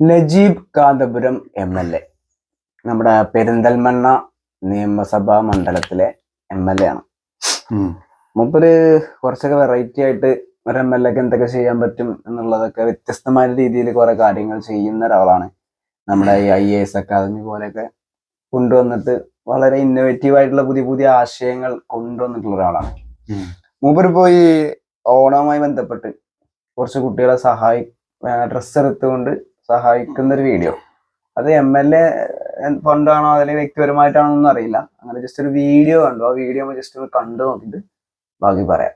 Najeeb Kanthapuram M L A. നമ്മുടെ പെരിന്തൽമണ്ണ നിയമസഭാ മണ്ഡലത്തിലെ എം എൽ എ ആണ്. മൂപ്പര് കുറച്ചൊക്കെ വെറൈറ്റി ആയിട്ട് ഒരു എം എൽ എക്ക് എന്തൊക്കെ ചെയ്യാൻ പറ്റും എന്നുള്ളതൊക്കെ വ്യത്യസ്തമായ രീതിയിൽ കുറെ കാര്യങ്ങൾ ചെയ്യുന്ന ഒരാളാണ്. നമ്മുടെ ഈ ഐ എ എസ് അക്കാദമി പോലെയൊക്കെ കൊണ്ടുവന്നിട്ട് വളരെ ഇന്നോവേറ്റീവ് ആയിട്ടുള്ള പുതിയ പുതിയ ആശയങ്ങൾ കൊണ്ടുവന്നിട്ടുള്ള ഒരാളാണ്. മൂപ്പര് പോയി ഓണവുമായി ബന്ധപ്പെട്ട് കുറച്ച് കുട്ടികളെ സഹായി ഡ്രസ്സ് എടുത്തുകൊണ്ട് സഹായിക്കുന്ന ഒരു വീഡിയോ. അത് എം എൽ എ ഫണ്ടാണോ അതിൽ വ്യക്തിപരമായിട്ടാണോ ഒന്നും അറിയില്ല. അങ്ങനെ ജസ്റ്റ് ഒരു വീഡിയോ കണ്ടു. ആ വീഡിയോ ജസ്റ്റ് ഒന്ന് കണ്ടു നോക്കിയിട്ട് ബാക്കി പറയാം.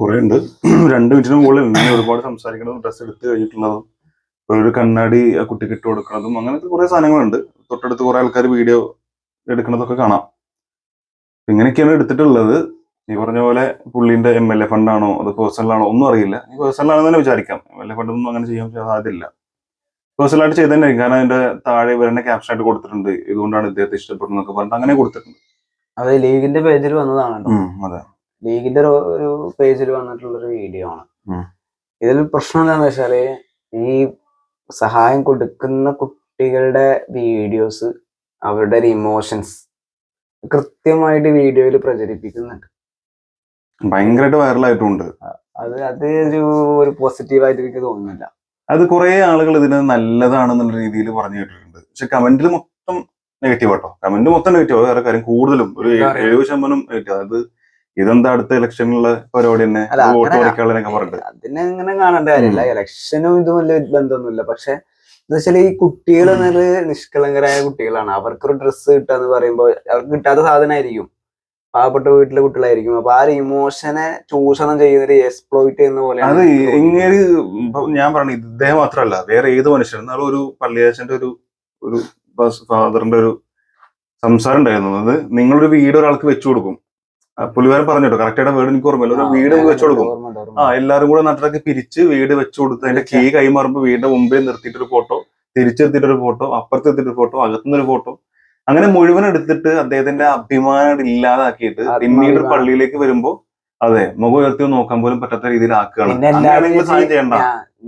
കുറെ ഉണ്ട് രണ്ട് മിനിറ്റിന് മുകളിൽ ഞാൻ ഒരുപാട് സംസാരിക്കുന്നതും ഡ്രസ്സ് എടുത്ത് കഴിഞ്ഞിട്ടുള്ളതും ഒരു കണ്ണാടി ആ കുട്ടിക്ക് ഇട്ട് കൊടുക്കുന്നതും അങ്ങനത്തെ കുറെ സാധനങ്ങളുണ്ട്. തൊട്ടടുത്ത് കുറെ ആൾക്കാർ വീഡിയോ എടുക്കുന്നതൊക്കെ കാണാം. ഇങ്ങനെയൊക്കെയാണ് എടുത്തിട്ടുള്ളത്. ഈ പറഞ്ഞ പോലെ പുള്ളിന്റെ എം എൽ എ ഫണ്ടാണോ അത് പേഴ്സണലാണോ ഒന്നും അറിയില്ല. ഈ പേഴ്സണലാണെന്ന് തന്നെ വിചാരിക്കാം. എം എൽ എ ഫണ്ട് ഒന്നും അങ്ങനെ ചെയ്യാൻ സാധ്യതയില്ല. പേഴ്സണലായിട്ട് ചെയ്ത് തന്നെ കാരണം അതിന്റെ താഴെ ഇവരെ ക്യാപ്ഷൻ ആയിട്ട് കൊടുത്തിട്ടുണ്ട്. ഇതുകൊണ്ടാണ് ഇദ്ദേഹത്തെ ഇഷ്ടപ്പെടുന്നതൊക്കെ പറഞ്ഞിട്ട് അങ്ങനെ കൊടുത്തിട്ടുണ്ട്. അത് ലീഗിന്റെ പേജിൽ വന്നതാണ് അതെ. ലീഗിന്റെ ഒരു- ഒരു പേജിൽ വന്നിട്ടുള്ള ഒരു വീഡിയോ ആണ്. ഇതിൽ പ്രശ്നം എന്താണെന്ന് വെച്ചാൽ ഈ സഹായം കൊടുക്കുന്ന കുട്ടികളുടെ വീഡിയോസ് അവരുടെ ഒരു ഇമോഷൻസ് കൃത്യമായിട്ട് വീഡിയോയിൽ പ്രചരിപ്പിക്കുന്നുണ്ട്. ഭയങ്കരമായിട്ട് വൈറലായിട്ടുണ്ട്. അത് അത് ഒരു ഒരു പോസിറ്റീവായിട്ട് എനിക്ക് തോന്നുന്നില്ല. അത് കുറെ ആളുകൾ ഇതിന് നല്ലതാണെന്നുള്ള രീതിയിൽ പറഞ്ഞു കേട്ടിട്ടുണ്ട്. പക്ഷെ കമന്റിൽ മൊത്തം നെഗറ്റീവ് ആട്ടോ. കമന്റ് മൊത്തം നെഗറ്റീവ്. വേറെ കാര്യം. കൂടുതലും ഒരു? എഴുപത് ശതമാനം നെഗറ്റീവ്. അത് ഇതെന്താ അടുത്ത ഇലക്ഷനുള്ള പരിപാടി തന്നെ? വോട്ട് പറഞ്ഞിട്ട്. അതിനെ അങ്ങനെ കാണേണ്ട കാര്യമില്ല. ഇലക്ഷനും ഇതും വലിയ ബന്ധമൊന്നുമില്ല. പക്ഷെ എന്താ വെച്ചാൽ ഈ കുട്ടികൾ എന്നത് നിഷ്കളങ്കരായ കുട്ടികളാണ്. അവർക്കൊരു ഡ്രസ്സ് കിട്ടാന്ന് പറയുമ്പോൾ അവർക്ക് കിട്ടാത്ത സാധനമായിരിക്കും. പാവപ്പെട്ട വീട്ടിലെ കുട്ടികളായിരിക്കും. അപ്പൊ ആ ഒരു ഇമോഷനെ ചൂഷണം ചെയ്യുന്നൊരു എക്സ്പ്ലോയിറ്റ് ചെയ്യുന്ന പോലെ അത്. ഇങ്ങനെ ഞാൻ പറഞ്ഞു ഇദ്ദേഹം മാത്രമല്ല വേറെ ഏത് മനുഷ്യൻ എന്നാലും ഒരു പള്ളിയാച്ചന്റെ ഒരു ഒരു ഫാദറിന്റെ ഒരു സംസാരം ഉണ്ടായിരുന്നു. അത് നിങ്ങളൊരു വീട് ഒരാൾക്ക് വെച്ചു കൊടുക്കും. ആ, പുള്ളിക്കാരൻ പറഞ്ഞു കേട്ടോ കറക്റ്റായിട്ട് വേർഡ് എനിക്ക് ഓർമ്മയില്ല ഒരു വീട് വെച്ചു കൊടുക്കും ആ. എല്ലാരും കൂടെ നട്ടിറക്കി പിരിച്ച് വീട് വെച്ചു കൊടുത്ത് അതിന്റെ കീ കൈമാറുമ്പോ വീടിന്റെ മുമ്പിൽ നിർത്തിയിട്ടൊരു ഫോട്ടോ തിരിച്ചെടുത്തിട്ടൊരു ഫോട്ടോ അപ്പുറത്തെത്തിട്ടൊരു ഫോട്ടോ അകത്തുനിന്നൊരു ഫോട്ടോ അങ്ങനെ മുഴുവൻ എടുത്തിട്ട് അദ്ദേഹത്തിന്റെ അഭിമാനം ഇല്ലാതാക്കിയിട്ട് പിന്നീട് പള്ളിയിലേക്ക് വരുമ്പോ അതെ മുഖം ഉയർത്തി നോക്കാൻ പോലും പറ്റാത്ത രീതിയിൽ ആക്കുകയാണ്.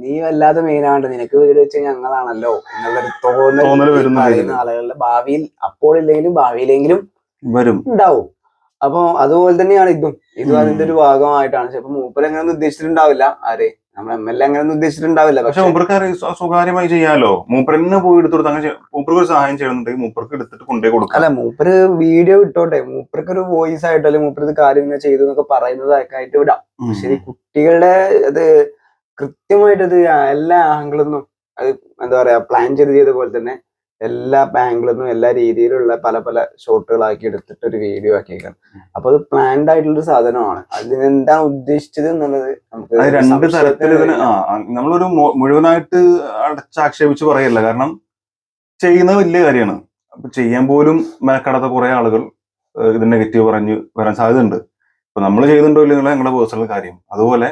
നീ വല്ലാതെ മെയിൻ ആവണ്ട. നിനക്ക് വീട് വെച്ച് ഞങ്ങളാണല്ലോ. എന്നുള്ളൊരു തോന്നൽ വരുന്ന ആളുകളുടെ ഭാവിയിൽ അപ്പോൾ ഇല്ലെങ്കിലും ഭാവിയിലെങ്കിലും വരും. ഉണ്ടാവും. അപ്പൊ അതുപോലെ തന്നെയാണ് ഇതും. ഇതും അതിന്റെ ഒരു ഭാഗമായിട്ടാണ്. ചിലപ്പോ മൂപ്പർ എങ്ങനെയൊന്നും ഉദ്ദേശിച്ചിട്ടുണ്ടാവില്ല. ആരെ? നമ്മൾ എം എൽ എ അങ്ങനെ ഉദ്ദേശിച്ചിട്ടുണ്ടാവില്ല. പക്ഷെ മൂപ്പർക്ക് സ്വ- സ്വകാര്യമായി ചെയ്യാലോ? മൂപ്പരന്നെ പോയി എടുത്തു അങ്ങനെ മൂപ്പർക്ക് ഒരു സഹായം ചെയ്യണമെന്നുണ്ടെങ്കിൽ മൂപ്പർക്ക് എടുത്തിട്ട് കൊണ്ടുപോയി കൊടുക്കാം. അല്ല മൂപ്പര് വീഡിയോ ഇട്ടോട്ടെ. മൂപ്പർക്ക് ഒരു വോയിസ് ആയിട്ടോ അല്ലെങ്കിൽ മൂപ്പർ ഇത് കാര്യം ഇങ്ങനെ ചെയ്തു എന്നൊക്കെ പറയുന്നതൊക്കെ ആയിട്ട് വിടാം. പക്ഷെ ഈ കുട്ടികളുടെ അത് കൃത്യമായിട്ട് അത് എല്ലാ ആംഗിളിൽ അത് എന്താ പറയാ പ്ലാൻ ചെയ്ത് ചെയ്ത പോലെ തന്നെ എല്ലാ ആംഗിളിൽ നിന്നും എല്ലാ രീതിയിലുള്ള പല പല ഷോട്ടുകളാക്കി എടുത്തിട്ട് ഒരു വീഡിയോ ആക്കിയേക്കാണ്. അപ്പൊ അത് പ്ലാൻഡ് ആയിട്ടുള്ള ഒരു സാധനമാണ്. അതിന് എന്താണ് ഉദ്ദേശിച്ചത് എന്നുള്ളത് നമുക്ക് രണ്ട് തരത്തിൽ ഇതിന് നമ്മളൊരു മുഴുവനായിട്ട് അടച്ചാക്ഷേപിച്ച് പറയല്ല. കാരണം ചെയ്യുന്നത് വലിയ കാര്യമാണ്. അപ്പൊ ചെയ്യാൻ പോലും മെനക്കെടാത്ത കുറെ ആളുകൾ ഇത് നെഗറ്റീവ് പറഞ്ഞു വരാൻ സാധ്യതയുണ്ട്. അപ്പൊ നമ്മൾ ചെയ്യുന്നുണ്ടോ ഇല്ലെങ്കിൽ ഞങ്ങളുടെ പേഴ്സണൽ കാര്യം. അതുപോലെ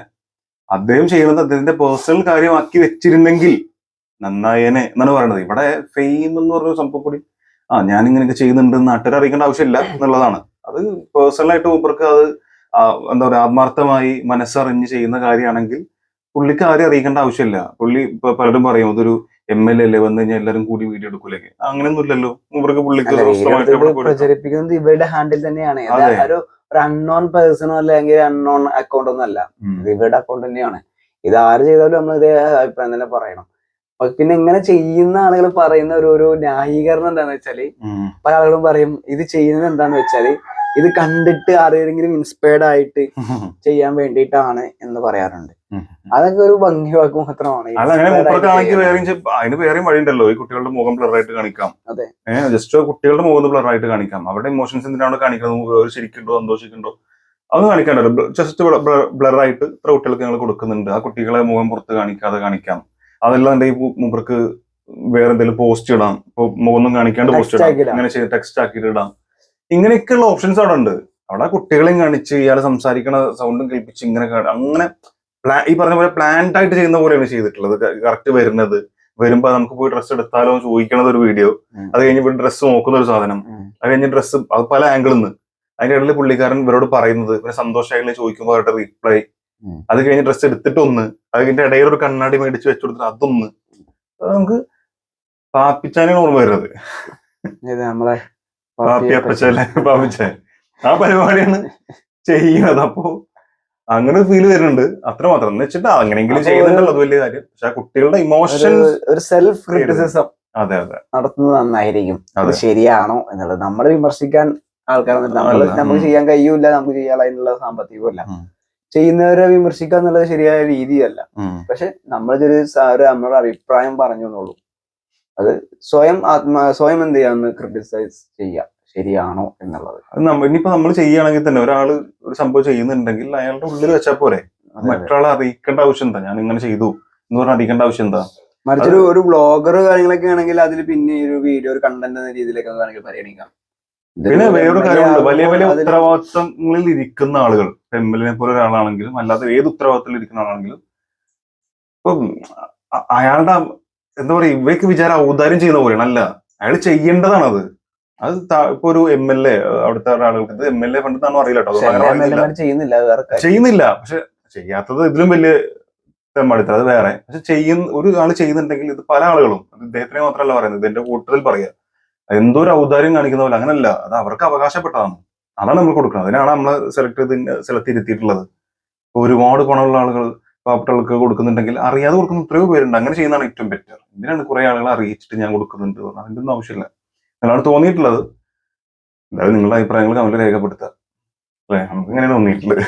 അദ്ദേഹം ചെയ്യുന്നത് അദ്ദേഹത്തിന്റെ പേഴ്സണൽ കാര്യമാക്കി വെച്ചിരുന്നെങ്കിൽ നന്നായേനെ എന്നാണ് പറയുന്നത് ഇവിടെ ഫെയിം എന്ന് പറഞ്ഞ സംഭവം കൂടി. ആ ഞാൻ ഇങ്ങനെയൊക്കെ ചെയ്യുന്നുണ്ട് എന്ന് നാട്ടുകാരെ അറിയിക്കേണ്ട ആവശ്യമില്ല എന്നുള്ളതാണ്. അത് പേഴ്സണലായിട്ട് മൂപ്പർക്ക് അത് എന്താ പറയുക ആത്മാർത്ഥമായി മനസ്സറിഞ്ഞ് ചെയ്യുന്ന കാര്യമാണെങ്കിൽ പുള്ളിക്ക് ആരും അറിയിക്കേണ്ട ആവശ്യമില്ല. പുള്ളി ഇപ്പൊ പലരും പറയും അതൊരു എം എൽ എ അല്ലേ? വന്നു കഴിഞ്ഞാൽ എല്ലാരും കൂടി വീഡിയോ എടുക്കൂലേക്ക് അങ്ങനെയൊന്നും ഇല്ലല്ലോ. മൂപ്പർക്ക് പുള്ളിക്ക് പ്രചരിപ്പിക്കുന്നത് ഇവരുടെ ഹാൻഡിൽ തന്നെയാണ്. ഒരു അൺനോൺ പേഴ്സണോ അല്ലെങ്കിൽ അൺനോൺ അക്കൗണ്ട് ഒന്നും അല്ല. ഇവരുടെ അക്കൗണ്ട് തന്നെയാണ്. ഇത് ആര് ചെയ്താലും നമ്മൾ ഇതേ അഭിപ്രായം തന്നെ പറയണം. പിന്നെ ഇങ്ങനെ ചെയ്യുന്ന ആളുകൾ പറയുന്ന ഒരു ഒരു ന്യായീകരണം എന്താന്ന് വെച്ചാൽ പല ആളുകളും പറയും ഇത് ചെയ്യുന്നത് എന്താന്ന് വെച്ചാൽ ഇത് കണ്ടിട്ട് ആരെങ്കിലും ഇൻസ്പയർഡ് ആയിട്ട് ചെയ്യാൻ വേണ്ടിയിട്ടാണ് എന്ന് പറയാറുണ്ട്. അതൊക്കെ ഒരു ഭംഗി വാക്ക് മാത്രമാണ്. അതിന് വേറെയും വഴിയുണ്ടല്ലോ ഈ കുട്ടികളുടെ മുഖം ബ്ലർ ആയിട്ട് കാണിക്കാം. അതെ. ജസ്റ്റ് കുട്ടികളുടെ മുഖം ബ്ലർ ആയിട്ട് കാണിക്കാം. അവരുടെ ഇമോഷൻസ് എന്തിനാണ് കാണിക്കുന്നത്? അവർ ശരിക്കുണ്ടോ സന്തോഷിക്കുണ്ടോ അത് കാണിക്കാണ്ടല്ലോ. ജസ്റ്റ് ബ്ലർ ആയിട്ട് ഇത്ര കുട്ടികൾക്ക് ഞങ്ങൾ കൊടുക്കുന്നുണ്ട്. ആ കുട്ടികളെ മുഖം പുറത്ത് കാണിക്കാതെ കാണിക്കാം. അതല്ലാണ്ട് ഈ മൂപ്പർക്ക് വേറെ എന്തെങ്കിലും പോസ്റ്റ് ഇടാം. ഇപ്പൊ മുഖമൊന്നും കാണിക്കാണ്ട് പോസ്റ്റ് ഇടാം. ഇങ്ങനെ ചെയ്ത് ടെക്സ്റ്റ് ആക്കിയിട്ട് ഇടാം. ഇങ്ങനെയൊക്കെയുള്ള ഓപ്ഷൻസ് അവിടെ ഉണ്ട്. അവിടെ കുട്ടികളെയും കാണിച്ച് ഇയാൾ സംസാരിക്കണ സൗണ്ടും കേൾപ്പിച്ച് ഇങ്ങനെ അങ്ങനെ ഈ പറഞ്ഞ പോലെ പ്ലാൻഡ് ആയിട്ട് ചെയ്യുന്ന പോലെയാണ് ചെയ്തിട്ടുള്ളത്. കറക്റ്റ് വരുന്നത്. വരുമ്പോ നമുക്ക് പോയി ഡ്രസ്സ് എടുത്താലോ ചോദിക്കണത് ഒരു വീഡിയോ. അത് കഴിഞ്ഞ് ഇവിടെ ഡ്രസ്സ് നോക്കുന്ന ഒരു സാധനം. അത് കഴിഞ്ഞ് ഡ്രസ്സ് അത് പല ആംഗിളിൽ നിന്ന് അതിന്റെ ഇടയിൽ പുള്ളിക്കാരൻ ഇവരോട് പറയുന്നത്. പിന്നെ സന്തോഷമായിട്ട് ചോദിക്കുമ്പോൾ അവരുടെ റീപ്ലൈ. അത് കഴിഞ്ഞ് ഡ്രസ്സ് എടുത്തിട്ട് ഒന്ന് അത് കഴിഞ്ഞ ഇടയിൽ ഒരു കണ്ണാടി മേടിച്ച് വെച്ചു കൊടുത്തിട്ട് അതൊന്ന്. അത് നമുക്ക് പാപ്പിച്ചാനാണ് ഓർമ്മ വരുന്നത്. നമ്മളെ പാപ്പി അപ്പച്ചല്ലേ പാപ്പിച്ചാൻ. ആ പരിപാടിയാണ് ചെയ്യുന്നത്. അപ്പോ അങ്ങനെ ഫീൽ വരുന്നുണ്ട്. അത്ര മാത്രം. എന്ന് വെച്ചിട്ട് അങ്ങനെയെങ്കിലും ചെയ്യുന്നുണ്ടല്ലോ അത് വലിയ കാര്യം. പക്ഷെ ആ കുട്ടികളുടെ ഇമോഷൻ ഒരു- സെൽഫ് ക്രിറ്റിസിസം അതെ അതെ. നടത്തുന്നത് നന്നായിരിക്കും. അത് ശരിയാണോ എന്നുള്ളത്. നമ്മൾ വിമർശിക്കാൻ ആൾക്കാർ നമ്മൾ നമുക്ക്. ചെയ്യാൻ കഴിയൂല നമുക്ക് ചെയ്യാൻ അതിനുള്ള സാമ്പത്തികമല്ല. ചെയ്യുന്നവരെ വിമർശിക്കുക എന്നുള്ളത് ശരിയായ രീതിയല്ല. പക്ഷെ ഒരു നമ്മുടെ അഭിപ്രായം പറഞ്ഞു എന്നുള്ളൂ. അത് സ്വയം ആത്മാ സ്വയം എന്ത് ചെയ്യാന്ന് ക്രിട്ടിസൈസ് ചെയ്യുക ശരിയാണോ എന്നുള്ളത്. അത് നമ്മ ഇനിയിപ്പോ നമ്മൾ ചെയ്യുകയാണെങ്കിൽ തന്നെ ഒരാൾ ഒരു സംഭവം ചെയ്യുന്നുണ്ടെങ്കിൽ അയാളുടെ ഉള്ളിൽ വെച്ചാൽ പോരെ. മറ്റൊരാളെ അറിയിക്കേണ്ട ആവശ്യം എന്താ? ഞാൻ ഇങ്ങനെ ചെയ്തു എന്ന് പറഞ്ഞാൽ അറിയിക്കേണ്ട ആവശ്യം എന്താ? മറിച്ചൊരു ഒരു ബ്ലോഗർ കാര്യങ്ങളൊക്കെ ആണെങ്കിൽ അതിൽ പിന്നെ ഒരു വീഡിയോ ഒരു കണ്ടന്റ് എന്ന രീതിയിലൊക്കെ പരിഗണിക്കാം. പിന്നെ വേറൊരു കാര്യമുണ്ട്. വലിയ വലിയ ഉത്തരവാദിത്തങ്ങളിൽ ഇരിക്കുന്ന ആളുകൾ എം എൽ എ പോലെ ഒരാളാണെങ്കിലും അല്ലാതെ ഏത് ഉത്തരവാദിത്തത്തിൽ ഇരിക്കുന്ന ആളാണെങ്കിലും ഇപ്പം അയാളുടെ എന്താ പറയാ ഇവയ്ക്ക് വിചാരം ഔദാര്യം ചെയ്യുന്ന പോലെയാണ്. അല്ല അയാൾ ചെയ്യേണ്ടതാണ് അത് അത് ഇപ്പൊ ഒരു എം എൽ എ അവിടുത്തെ ആളുകൾക്ക് എം എൽ എ ഫണ്ടെന്നാണോ അറിയില്ല കേട്ടോ. ചെയ്യുന്നില്ല പക്ഷെ ചെയ്യാത്തത് ഇതിലും വലിയ തെമ്മാടിത്തരം. അത് വേറെ. പക്ഷെ ചെയ്യുന്ന ഒരു ആൾ ചെയ്യുന്നുണ്ടെങ്കിൽ ഇത് പല ആളുകളും ഇദ്ദേഹത്തിനെ മാത്രമല്ല പറയുന്നത് ഇതിന്റെ കൂട്ടത്തിൽ പറയാ. എന്തോ ഒരു ഔദാര്യം കാണിക്കുന്ന പോലെ? അങ്ങനല്ല. അത് അവർക്ക് അവകാശപ്പെട്ടതാണ്. അതാണ് നമ്മൾ കൊടുക്കുന്നത്. അതിനാണ് നമ്മൾ സെലക്ട് ചെയ്ത് സ്ഥലത്ത് ഇരുത്തിയിട്ടുള്ളത്. ഒരുപാട് പണമുള്ള ആളുകൾ പാവപ്പെട്ടവർക്ക് കൊടുക്കുന്നുണ്ടെങ്കിൽ അറിയാതെ കൊടുക്കുന്ന എത്രയോ പേരുണ്ട്. അങ്ങനെ ചെയ്യുന്നതാണ് ഏറ്റവും ബെറ്റർ എന്തിനാണ് കുറെ ആളുകളെ അറിയിച്ചിട്ട് ഞാൻ കൊടുക്കുന്നുണ്ട് പറഞ്ഞാൽ അതിന്റെ ഒന്നും ആവശ്യമില്ല. എന്നാണ് തോന്നിയിട്ടുള്ളത്. എന്തായാലും നിങ്ങളുടെ അഭിപ്രായങ്ങൾ കമന്റ് രേഖപ്പെടുത്തുക. അല്ലെ? നമുക്ക് ഇങ്ങനെ തോന്നിയിട്ടുള്ളത്.